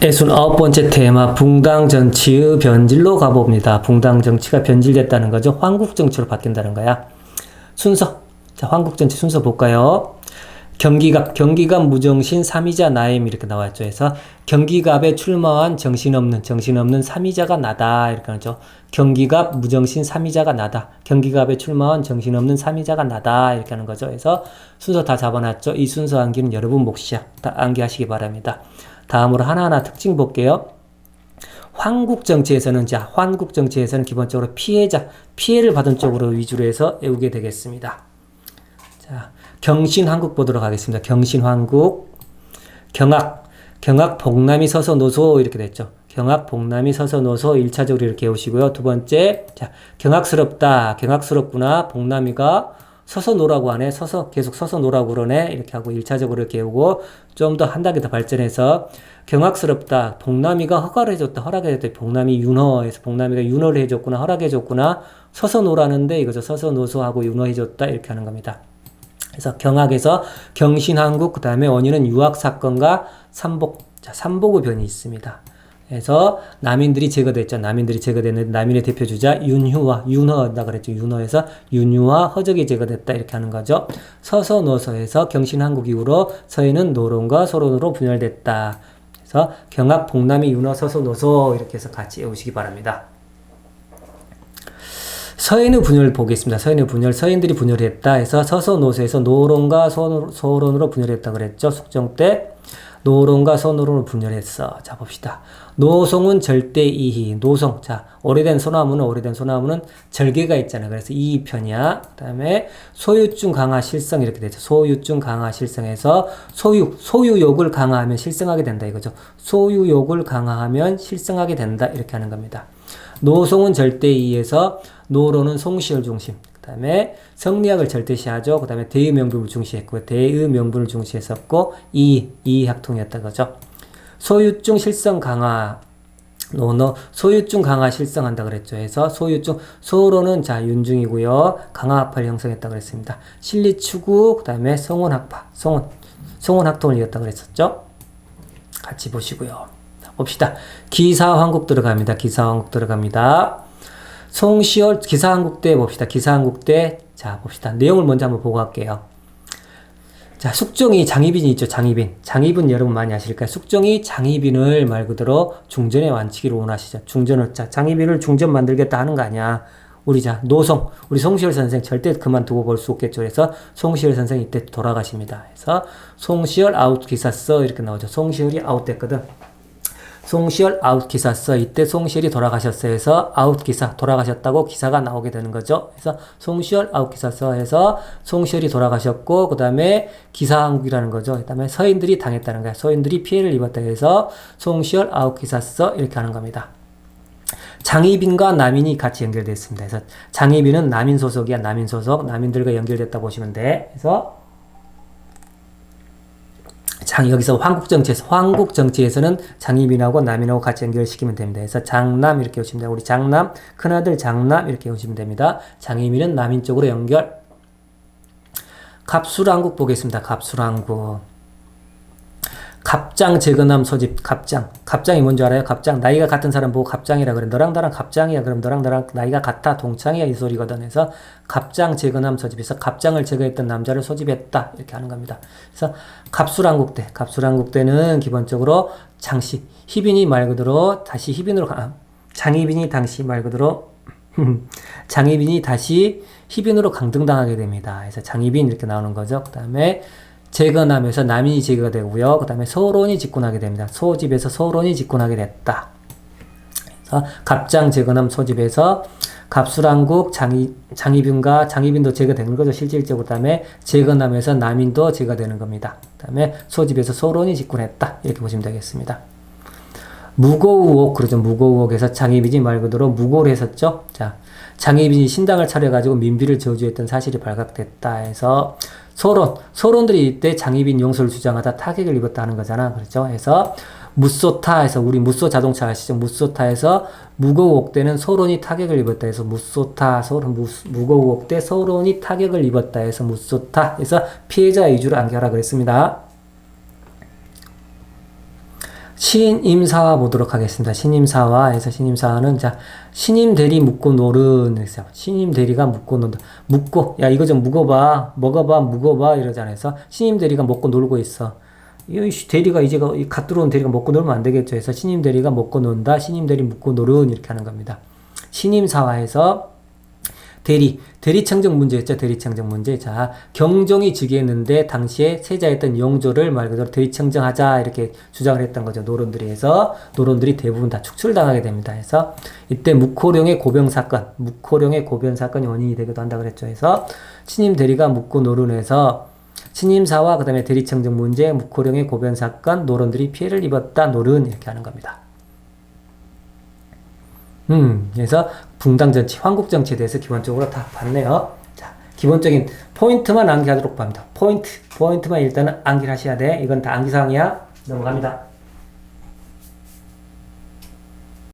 애순 아홉 번째 테마 붕당 정치의 변질로 가봅니다. 붕당 정치가 변질됐다는 거죠. 황국 정치로 바뀐다는 거야. 순서. 자, 황국 정치 순서 볼까요? 경기갑, 경기갑 무정신 삼이자 나임 이렇게 나왔죠. 그래서 경기갑에 출마한 정신없는, 정신없는 삼이자가 나다 이렇게 하죠. 경기갑 무정신 삼이자가 나다. 경기갑에 출마한 정신없는 삼이자가 나다 이렇게 하는 거죠. 그래서 순서 다 잡아놨죠. 이 순서 암기는 여러분 몫이야. 다 암기하시기 바랍니다. 다음으로 하나하나 특징 볼게요. 환국 정치에서는 자, 환국 정치에서는 기본적으로 피해자, 피해를 받은 쪽으로 위주로 해서 외우게 되겠습니다. 자, 경신 한국 보도록 하겠습니다. 경신 한국. 경악. 경악 복남이 서서 노소 이렇게 됐죠. 경악 복남이 서서 노소 1차적으로 이렇게 외우시고요. 두 번째. 자, 경악스럽다. 경악스럽구나. 복남이가 서서 노라고 하네. 서서 계속 서서 노라고 그러네. 이렇게 하고 1차적으로 이렇게 외우고 좀 더 한 단계 더 발전해서 경악스럽다. 복남이가 허가를 해줬다. 허락해줬다. 복남이 윤허에서 복남이가 윤허를 해줬구나. 허락해줬구나. 서서 노라는데 이거죠. 서서 노소하고 윤허해줬다. 이렇게 하는 겁니다. 그래서 경악에서 경신한국 그 다음에 원인은 유학 사건과 삼복 자 삼복의 변이 있습니다. 그래서 남인들이 제거됐죠. 남인들이 제거됐는데 남인의 대표 주자 윤휴와 윤허다 그랬죠. 윤허에서 윤휴와 허적이 제거됐다 이렇게 하는 거죠. 서서 노서에서 경신한국 이후로 서해는 노론과 소론으로 분열됐다. 그래서 경악 복남이 윤허 서서 노서 이렇게 해서 같이 외우시기 바랍니다. 서인의 분열 보겠습니다. 서인의 분열, 서인들이 분열했다 해서 서서노소에서 노론과 소론으로 분열했다 그랬죠. 숙정 때 노론과 소노론으로 분열했어. 자 봅시다. 노송은 절대 이희. 노송. 자 오래된 소나무는 오래된 소나무는 절개가 있잖아요. 그래서 이편이야. 그다음에 소유증 강화 실성 이렇게 되죠. 소유증 강화 실성에서 소유 소유욕을 강화하면 실성하게 된다 이거죠. 소유욕을 강화하면 실성하게 된다 이렇게 하는 겁니다. 노송은 절대 이에서 노로는 송시열 중심. 그 다음에 성리학을 절대시하죠. 그 다음에 대의 명분을 중시했고 대의 명분을 중시했었고 이, 이 학통이었던 거죠. 소유증 실성 강화 노노 소유증 강화 실성한다 그랬죠. 해서 소유증 소로는 자 윤중이고요. 강화학파를 형성했다 그랬습니다. 실리 추구 그 다음에 성원학파 성원 성원학통을 이었다 그랬었죠. 같이 보시고요. 봅시다. 기사왕국 들어갑니다. 기사왕국 들어갑니다. 송시열 기사왕국 때 봅시다. 기사왕국 때 자, 봅시다. 내용을 먼저 한번 보고 갈게요. 자, 숙종이 장희빈이 있죠. 장희빈. 장희빈 여러분 많이 아실 까요? 숙종이 장희빈을 말 그대로 중전의 완치기를 원하시죠. 중전을 자, 장희빈을 중전 만들겠다 하는 거 아니야. 우리 자 노송 우리 송시열 선생 절대 그만두고 볼 수 없겠죠. 그래서 송시열 선생 이때 돌아가십니다. 그래서 송시열 아웃 기사 써 이렇게 나오죠. 송시열이 아웃됐거든. 송시열 아웃 기사 써 이때 송시열이 돌아가셨어요 해서 아웃 기사 돌아가셨다고 기사가 나오게 되는 거죠. 그래서 송시열 아웃 기사 써 해서 송시열이 돌아가셨고 그 다음에 기사항국이라는 거죠. 그 다음에 서인들이 당했다는 거야. 서인들이 피해를 입었다 해서 송시열 아웃 기사 써 이렇게 하는 겁니다. 장희빈과 남인이 같이 연결됐습니다. 그래서 장희빈은 남인 소속이야. 남인 소속. 남인들과 연결됐다 보시면 돼. 그래서 장 여기서 황국 정치에서 황국 정치에서는 장희빈하고 남인하고 같이 연결시키면 됩니다. 그래서 장남 이렇게 오시면 됩니다. 우리 장남 큰아들 장남 이렇게 오시면 됩니다. 장희빈은 남인 쪽으로 연결. 갑술왕국 보겠습니다. 갑술왕국. 갑장 재건함 소집 갑장. 갑장이 뭔지 알아요? 갑장. 나이가 같은 사람 보고 갑장이라 그래. 너랑 나랑 갑장이야. 그럼 너랑 나랑 나이가 같아. 동창이야. 이 소리거든. 해서 갑장 재건함 소집해서 갑장을 제거했던 남자를 소집했다. 이렇게 하는 겁니다. 그래서 갑술왕국대. 갑술왕국대는 기본적으로 장씨. 희빈이 말 그대로 다시 희빈으로 가 장희빈이 당시 말 그대로 장희빈이 다시 희빈으로 강등당하게 됩니다. 그래서 장희빈 이렇게 나오는 거죠. 그 다음에 재건하면서 남인이 제거가 되고요. 그 다음에 서론이 집권하게 됩니다. 소집에서 서론이 집권하게 됐다. 그래서 갑장 재건함 소집에서 갑술왕국 장희, 장희빈과 장희빈도 제거되는 거죠. 실질적으로. 그 다음에 재건하면서 남인도 제거되는 겁니다. 그 다음에 소집에서 서론이 집권했다. 이렇게 보시면 되겠습니다. 무고우옥, 그러죠. 무고우옥에서 장희빈이 말 그대로 무고를 했었죠. 자, 장희빈이 신당을 차려가지고 민비를 저주했던 사실이 발각됐다 해서 소론, 소론들이 이때 장희빈 용서를 주장하다 타격을 입었다 는 거잖아. 그렇죠? 해서 무소타에서 우리 무소 자동차 아시죠? 무소타에서 무거우옥대는 소론이 타격을 입었다 해서 무소타 소론 무거우옥대 소론이 타격을 입었다 해서 무소타 해서 피해자 위주로 안겨라 그랬습니다. 신임사화 보도록 하겠습니다. 신임사화 에서 신임사화는 자 신임 대리 묻고 노는 그래서 신임 대리가 묻고 논다. 묻고 야 이거 좀 묵어봐 먹어봐 묵어봐 이러잖아요. 그래서 신임 대리가 먹고 놀고 있어. 이 대리가 이제 갓 들어온 대리가 먹고 놀면 안 되겠죠. 그래서 신임 대리가 먹고 논다. 신임 대리 묻고 놀은 이렇게 하는 겁니다. 신임사화에서 대리, 대리창정 문제였죠. 대리창정 문제. 자, 경종이 즉위했는데 당시에 세자였던 영조를 말 그대로 대리청정하자 이렇게 주장을 했던 거죠. 노론들이 해서 노론들이 대부분 다 축출당하게 됩니다. 해서 이때 묵호령의 고병 사건, 묵호령의 고변 사건이 원인이 되기도 한다 그랬죠. 해서 신임 대리가 묵고 노론해서 신임사와 그다음에 대리청정 문제, 묵호령의 고변 사건, 노론들이 피해를 입었다. 노른 이렇게 하는 겁니다. 음, 그래서 붕당 정치, 황국 정치에 대해서 기본적으로 다 봤네요. 자, 기본적인 포인트만 암기하도록 합니다. 포인트, 포인트만 일단은 암기를 하셔야 돼. 이건 다 암기사항이야. 넘어갑니다.